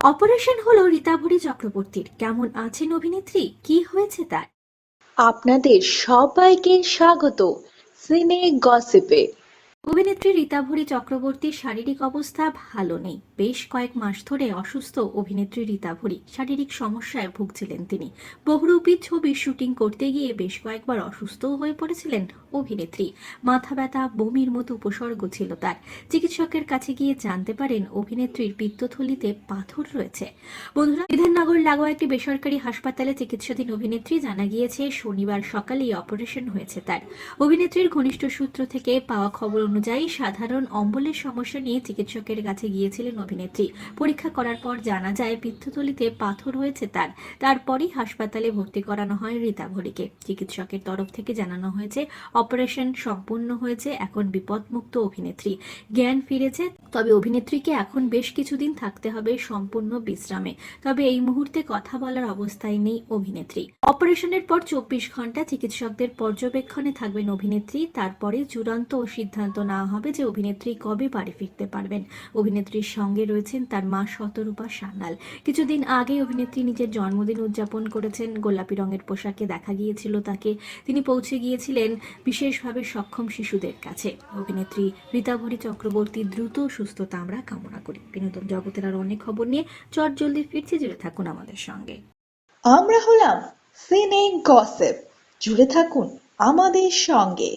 Operation হলো রীতাভরি চক্রবর্তীর। কেমন আছেন অভিনেত্রী? কি হয়েছে তার? আপনাদের সবাইকে স্বাগত। সিনে গসিপে। অভিনেত্রী রীতাভরি চক্রবর্তীর শারীরিক অবস্থা ভালো নেই। বেশ কয়েক মাস ধরে অসুস্থ অভিনেত্রী রীতাভরি শারীরিক সমস্যায় ভুগছিলেন তিনি। বহুরূপী ছবির শুটিং করতে গিয়ে বেশ কয়েকবার অসুস্থ হয়ে পড়েছিলেন অভিনেত্রী। মাথা ব্যথা, বমির মতো উপসর্গ ছিল তার। চিকিৎসকের কাছে গিয়ে জানতে পারেন অভিনেত্রীর পিত্তথলিতে পাথর রয়েছে। বন্ধুরা, বিধাননগর লাগোয়া একটি বেসরকারি হাসপাতালে চিকিৎসাধীন অভিনেত্রী জানা গিয়েছে, শনিবার সকালেই অপারেশন হয়েছে তার। অভিনেত্রীর ঘনিষ্ঠ সূত্র থেকে পাওয়া খবর অনুযায়ী সাধারণ অম্বলের সমস্যা নিয়ে চিকিৎসকের কাছে গিয়েছিলেন অভিনেত্রী। পরীক্ষা করার পর জানা যায়, পিত্তথলিতে পাথর হয়েছে তার। তারপরেই হাসপাতালে ভর্তি করানো হয় রীতাভরিকে চিকিৎসকের তরফ থেকে জানানো হয়েছে, অপারেশন সম্পূর্ণ হয়েছে, এখন বিপদমুক্ত অভিনেত্রী। জ্ঞান ফিরেছে, তবে অভিনেত্রীকে এখন বেশ কিছুদিন থাকতে হবে সম্পূর্ণ বিশ্রামে। তবে এই মুহূর্তে কথা বলার অবস্থায় নেই অভিনেত্রী। অপারেশনের পর চব্বিশ ঘণ্টা চিকিৎসকদের পর্যবেক্ষণে থাকবেন অভিনেত্রী, তারপরে চূড়ান্ত সিদ্ধান্ত নেওয়া হবে যে অভিনেত্রী কবে বাড়ি ফিরতে পারবেন। অভিনেত্রীর সঙ্গে রয়েছেন তার মা শতরূপা সান্যাল। কিছুদিন আগে অভিনেত্রী নিজের জন্মদিন উদযাপন করেছেন। গোলাপি রঙের পোশাকে দেখা গিয়েছিল তাকে। তিনি পৌঁছে গিয়েছিলেন বিশেষভাবে সক্ষম শিশুদের কাছে। অভিনেত্রী রীতাভরি চক্রবর্তী দ্রুত সুস্থতা আমরা কামনা করি। বিনোদন জগতের আর অনেক খবর নিয়ে চট জলদি ফিরছে। জুড়ে থাকুন আমাদের সঙ্গে। আমরা হলাম সিনে গসিপ জুড়ে থাকুন আমাদের সঙ্গে।